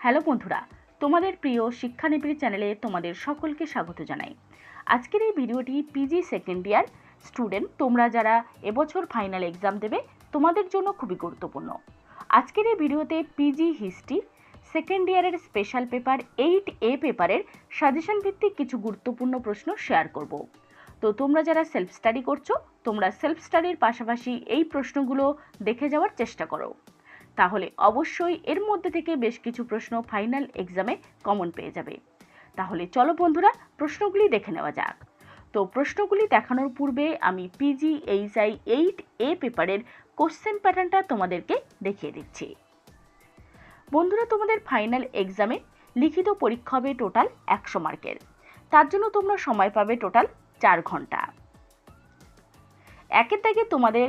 Hello বন্ধুরা, তোমাদের প্রিয় শিক্ষানিবিড় চ্যানেলে তোমাদের সকলকে স্বাগত জানাই। আজকের এই ভিডিওটি পিজি সেকেন্ড ইয়ার স্টুডেন্ট তোমরা যারা এবছর ফাইনাল এক্সাম দেবে, তোমাদের জন্য খুবই গুরুত্বপূর্ণ। আজকের এই ভিডিওতে পিজি হিস্ট্রি সেকেন্ড ইয়ারের স্পেশাল পেপার এইট এ পেপারের সাজেশন ভিত্তিক কিছু গুরুত্বপূর্ণ প্রশ্ন শেয়ার করব। তো তোমরা যারা সেলফ স্টাডি করছ, তোমরা সেলফ স্টাডির পাশাপাশি এই প্রশ্নগুলো দেখে যাওয়ার চেষ্টা করো। তাহলে অবশ্যই এর মধ্যে থেকে বেশ কিছু প্রশ্ন ফাইনাল এক্সামে কমন পেয়ে যাবে। তাহলে চলো বন্ধুরা, প্রশ্নগুলি দেখে নেওয়া যাক। তো প্রশ্নগুলি দেখানোর পূর্বে আমি পিজি এইচআই এইট এ পেপারের কোশ্চেন প্যাটার্নটা তোমাদেরকে দেখিয়ে দিচ্ছি। বন্ধুরা, তোমাদের ফাইনাল এক্সামে লিখিত পরীক্ষা হবে টোটাল একশো মার্কের। তার জন্য তোমরা সময় পাবে টোটাল চার ঘণ্টা। একের দাগে তোমাদের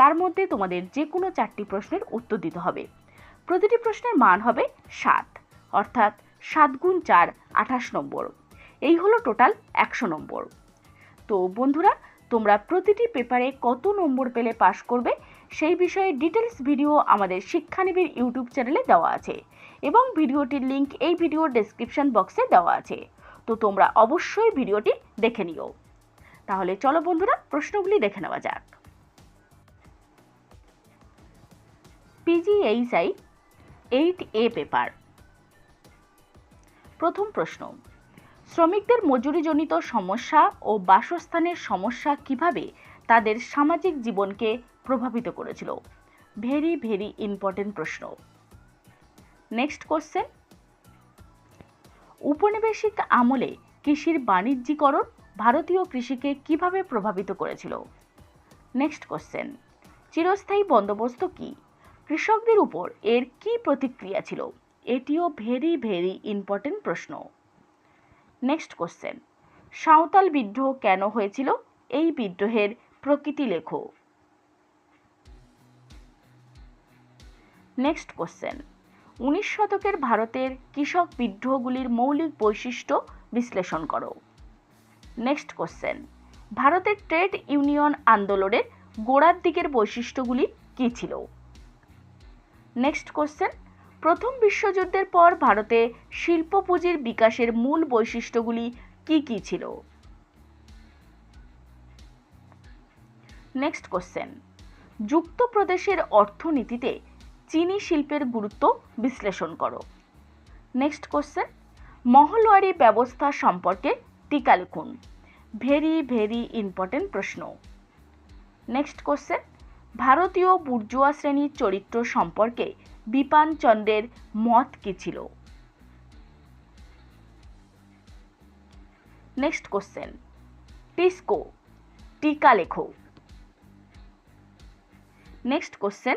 তার মধ্যে তোমাদের যে কোনো চারটি প্রশ্নের উত্তর দিতে হবে। প্রতিটি প্রশ্নের মান হবে সাত, অর্থাৎ সাত গুণ চার আঠাশ নম্বর। এই হলো টোটাল একশো নম্বর। তো বন্ধুরা, তোমরা প্রতিটি পেপারে কত নম্বর পেলে পাশ করবে সেই বিষয়ে ডিটেলস ভিডিও আমাদের শিক্ষানিবির ইউটিউব চ্যানেলে দেওয়া আছে এবং ভিডিওটির লিংক এই ভিডিওর ডেসক্রিপশন বক্সে দেওয়া আছে। তো তোমরা অবশ্যই ভিডিওটি দেখে নিও। তাহলে চলো বন্ধুরা, প্রশ্নগুলি দেখে নেওয়া যাক। পিজিএইচআই এইট এ পেপার প্রথম প্রশ্ন, শ্রমিকদের মজুরিজনিত সমস্যা ও বাসস্থানের সমস্যা কীভাবে তাদের সামাজিক জীবনকে প্রভাবিত করেছিল? ভেরি ভেরি ইম্পর্টেন্ট প্রশ্ন। নেক্সট কোশ্চেন উপনিবেশিক আমলে কৃষির বাণিজ্যিকরণ ভারতীয় কৃষিকে কীভাবে প্রভাবিত করেছিল? নেক্সট কোশ্চেন চিরস্থায়ী বন্দোবস্ত কি? কৃষকদের উপর এর কি প্রতিক্রিয়া ছিল? এটিও ভেরি ভেরি ইম্পর্টেন্ট প্রশ্ন। নেক্সট কোশ্চেন সাঁওতাল বিদ্রোহ কেন হয়েছিল? এই বিদ্রোহের প্রকৃতি লেখো। নেক্সট কোশ্চেন উনিশ শতকের ভারতের কৃষক বিদ্রোহগুলির মৌলিক বৈশিষ্ট্য বিশ্লেষণ করো। নেক্সট কোশ্চেন ভারতের ট্রেড ইউনিয়ন আন্দোলনের গোড়ার দিকের বৈশিষ্ট্যগুলি কী ছিল? নেক্সট কোশ্চেন প্রথম বিশ্বযুদ্ধের পর ভারতে শিল্প পুঁজির বিকাশের মূল বৈশিষ্ট্যগুলি কি কি ছিল? নেক্সট কোশ্চেন যুক্ত প্রদেশের অর্থনীতিতে চিনি শিল্পের গুরুত্ব বিশ্লেষণ করো। নেক্সট কোশ্চেন মহলওয়ারি ব্যবস্থা সম্পর্কে টিকা লিখুন। ভেরি ভেরি ইম্পর্টেন্ট প্রশ্ন। নেক্সট কোশ্চেন ভারতীয় বুর্জুয়া শ্রেণির চরিত্র সম্পর্কে বিপান চন্দ্রের মত কী ছিল? নেক্সট কোশ্চেন টিস্কো টিকা লেখো। নেক্সট কোশ্চেন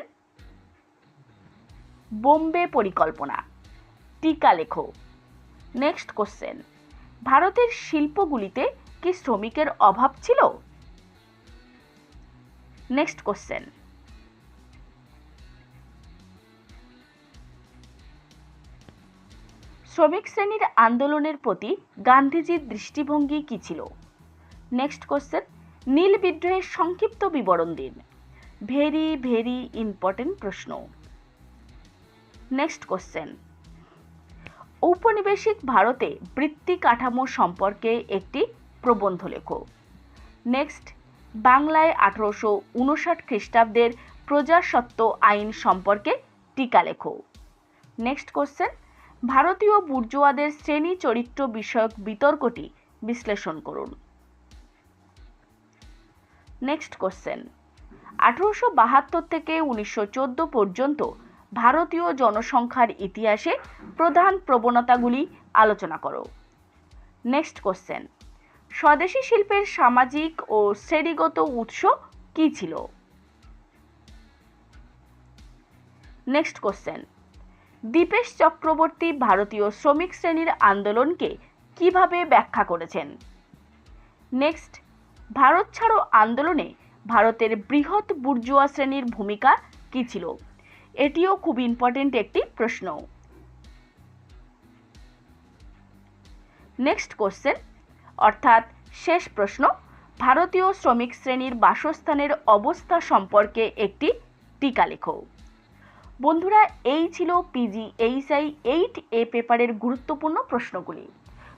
বোম্বে পরিকল্পনা, টিকা লেখো। নেক্সট কোশ্চেন ভারতের শিল্পগুলিতে কি শ্রমিকের অভাব ছিল? নেক্সট কোশ্চেন শ্রমিক শ্রেণির আন্দোলনের প্রতি গান্ধীজির দৃষ্টিভঙ্গি কী ছিল? নেক্সট কোশ্চেন নীল বিদ্রোহের সংক্ষিপ্ত বিবরণ দিন। ভেরি ভেরি ইম্পর্টেন্ট প্রশ্ন। নেক্সট কোশ্চেন ঔপনিবেশিক ভারতে বৃত্তি কাঠামো সম্পর্কে একটি প্রবন্ধ লেখো। নেক্সট বাংলায় আঠারোশো উনষাট খ্রিস্টাব্দের প্রজাসত্ব আইন সম্পর্কে টিকা লেখো। নেক্সট কোশ্চেন ভারতীয় বুর্জোয়াদের শ্রেণি চরিত্র বিষয়ক বিতর্কটি বিশ্লেষণ করুন। নেক্সট কোশ্চেন আঠারোশো বাহাত্তর থেকে উনিশশো চোদ্দ পর্যন্ত ভারতীয় জনসংখ্যার ইতিহাসে প্রধান প্রবণতাগুলি আলোচনা করো। নেক্সট কোশ্চেন স্বদেশি শিল্পের সামাজিক ও শ্রেণীগত উৎস কী ছিল? নেক্সট কোশ্চেন দীপেশ চক্রবর্তী ভারতীয় শ্রমিক শ্রেণির আন্দোলনকে কীভাবে ব্যাখ্যা করেছেন? নেক্সট ভারত ছাড়ো আন্দোলনে ভারতের বৃহৎ বুর্জুয়া শ্রেণির ভূমিকা কী ছিল? এটিও খুব ইম্পর্টেন্ট একটি প্রশ্ন। নেক্সট কোশ্চেন অর্থাৎ শেষ প্রশ্ন, ভারতীয় শ্রমিক শ্রেণির বাসস্থানের অবস্থা সম্পর্কে একটি টিকা লেখো। বন্ধুরা, এই ছিল পিজি এইচআই এইট এ পেপারের গুরুত্বপূর্ণ প্রশ্নগুলি।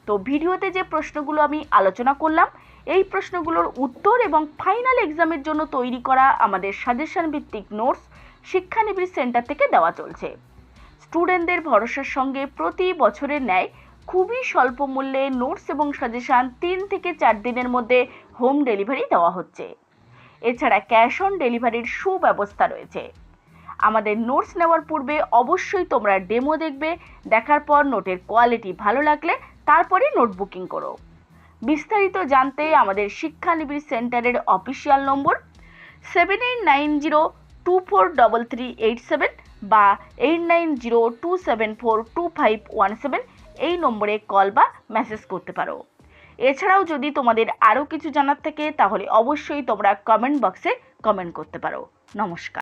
তো ভিডিওতে যে প্রশ্নগুলো আমি আলোচনা করলাম, এই প্রশ্নগুলোর উত্তর এবং ফাইনাল এক্সামের জন্য তৈরি করা আমাদের সাজেশন ভিত্তিক নোটস শিক্ষানিবিড় সেন্টার থেকে দেওয়া চলছে। স্টুডেন্টদের ভরসার সঙ্গে প্রতি বছরের ন্যায় খুবই স্বল্প মূল্যে নোটস এবং সাজেশান তিন থেকে চার দিনের মধ্যে হোম ডেলিভারি দেওয়া হচ্ছে। এছাড়া ক্যাশ অন ডেলিভারির সুব্যবস্থা রয়েছে। আমাদের নোটস নেওয়ার পূর্বে অবশ্যই তোমরা ডেমো দেখবে, দেখার পর নোটের কোয়ালিটি ভালো লাগলে তারপরে নোট বুকিং করো। বিস্তারিত জানতে আমাদের শিক্ষানিবিড় সেন্টারের official number seven eight nine zero two four double three eight seven বা eight nine zero two seven four two five one seven এই নম্বরে কল বা মেসেজ করতে পারো। এছাড়াও যদি তোমাদের আরও কিছু জানার থাকে, তাহলে অবশ্যই তোমরা কমেন্ট বক্সে কমেন্ট করতে পারো। নমস্কার।